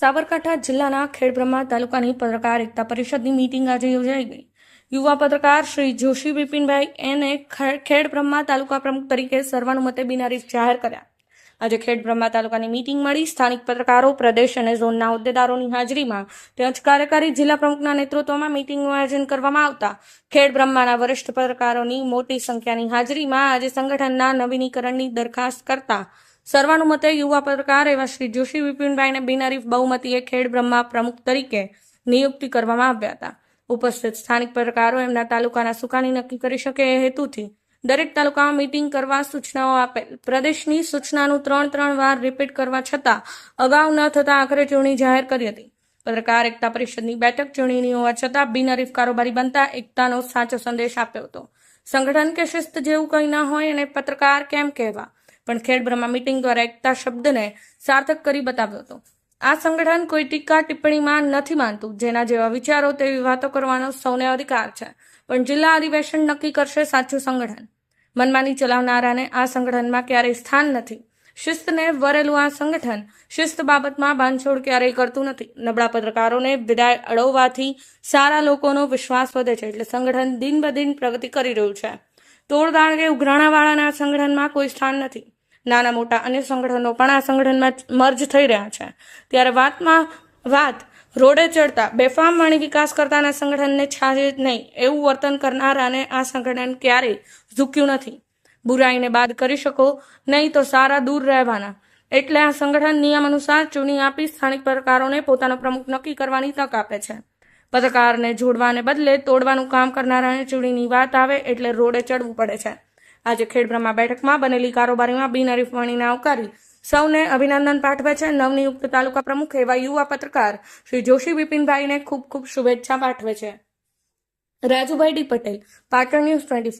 સાબરકાંઠા જિલ્લાના ખેડબ્રહ્મા તાલુકાની પત્રકાર એકતા પરિષદની મીટિંગ આજે યોજાઈ ગઈ. યુવા પત્રકાર શ્રી જોશી બિપિનભાઈ એને ખેડબ્રહ્મા તાલુકા પ્રમુખ તરીકે સર્વાનુમતે બિનારી જાહેર કર્યા. આજે ખેડબ્રહ્મા તાલુકાની મીટિંગ મળી. સ્થાનિક પત્રકારો, પ્રદેશ અને ઝોનના હોદ્દેદારોની હાજરીમાં તેમજ કાર્યકારી જિલ્લા પ્રમુખના નેતૃત્વમાં મીટિંગનું આયોજન કરવામાં આવતા ખેડબ્રહ્માના વરિષ્ઠ પત્રકારોની મોટી સંખ્યાની હાજરીમાં આજે સંગઠનના નવીનીકરણની દરખાસ્ત કરતા સર્વાનુમતે યુવા પત્રકાર એવા શ્રી જોશી વિપિનભાઈને બિનહરીફ બહુમતીએ ખેડ બ્રહ્મા પ્રમુખ તરીકે નિયુક્તિ કરવામાં આવ્યા હતા. ઉપસ્થિત સ્થાનિક પત્રકારો એમના તાલુકાના સુકાની નક્કી કરી શકે એ હેતુથી દરેક તાલુકામાં મીટિંગ કરવા સૂચનાઓ આપેલ. પ્રદેશની સૂચનાનું ત્રણ ત્રણ વાર રિપીટ કરવા છતાં અગાઉ ન થતા આખરે ચૂંટણી જાહેર કરી હતી. પત્રકાર એકતા પરિષદની બેઠક ચૂંટણીની હોવા છતાં બિનહરીફ કારોબારી બનતા એકતાનો સાચો સંદેશ આપ્યો હતો. સંગઠન કે શિસ્ત જેવું કંઈ ન હોય અને પત્રકાર કેમ કહેવા? પણ ખેડબ્રહ્મા મિટિંગ દ્વારા એકતા શબ્દને સાર્થક કરી બતાવ્યો હતો. આ સંગઠન કોઈ ટીકા ટિપ્પણીમાં નથી માનતું. જેના જેવા વિચારો તેવી વાતો કરવાનો સૌને અધિકાર છે. પણ જિલ્લા અધિવેશન નક્કી કરશે સાચું સંગઠન. મનમાની ચલાવનારાને આ સંગઠનમાં ક્યારેય સ્થાન નથી. શિસ્તને વરેલું આ સંગઠન શિસ્ત બાબતમાં બાંધછોડ ક્યારેય કરતું નથી. નબળા પત્રકારોને વિદાય અડવવાથી સારા લોકોનો વિશ્વાસ વધે છે એટલે સંગઠન દિન બ દિન પ્રગતિ કરી રહ્યું છે. તોડદાણ કે ઉઘરાણાવાળાના સંગઠનમાં કોઈ સ્થાન નથી. નાના મોટા અન્ય સંગઠનો પણ આ સંગઠનમાં મર્જ થઈ રહ્યા છે. ત્યારે વાતમાં વાત, રોડે ચડતા બેફામ વાણી વિકાસ કરતાના સંગઠનને છાજે જ નહીં, એવું વર્તન કરનારાને આ સંગઠન ક્યારેય ઝૂક્યું નથી. બુરાઈને બાદ કરી શકો, નહીં તો સારા દૂર રહેવાના. એટલે આ સંગઠન નિયમ અનુસાર ચૂંટણી આપી સ્થાનિક પત્રકારોને પોતાનો પ્રમુખ નક્કી કરવાની તક આપે છે. પત્રકારને જોડવાને બદલે તોડવાનું કામ કરનારાને ચૂંટણીની વાત આવે એટલે રોડે ચડવું પડે છે. આજે ખેડબ્રહ્મા બેઠકમાં બનેલી કારોબારીમાં બિનહરીફ વણીને આવકારી સૌને અભિનંદન પાઠવે છે નવનિયુક્ત તાલુકા પ્રમુખ એવા યુવા પત્રકાર શ્રી જોશી બિપિનભાઈને ખૂબ ખૂબ શુભેચ્છા પાઠવે છે. Rajubhai D Patel, Patan news twenty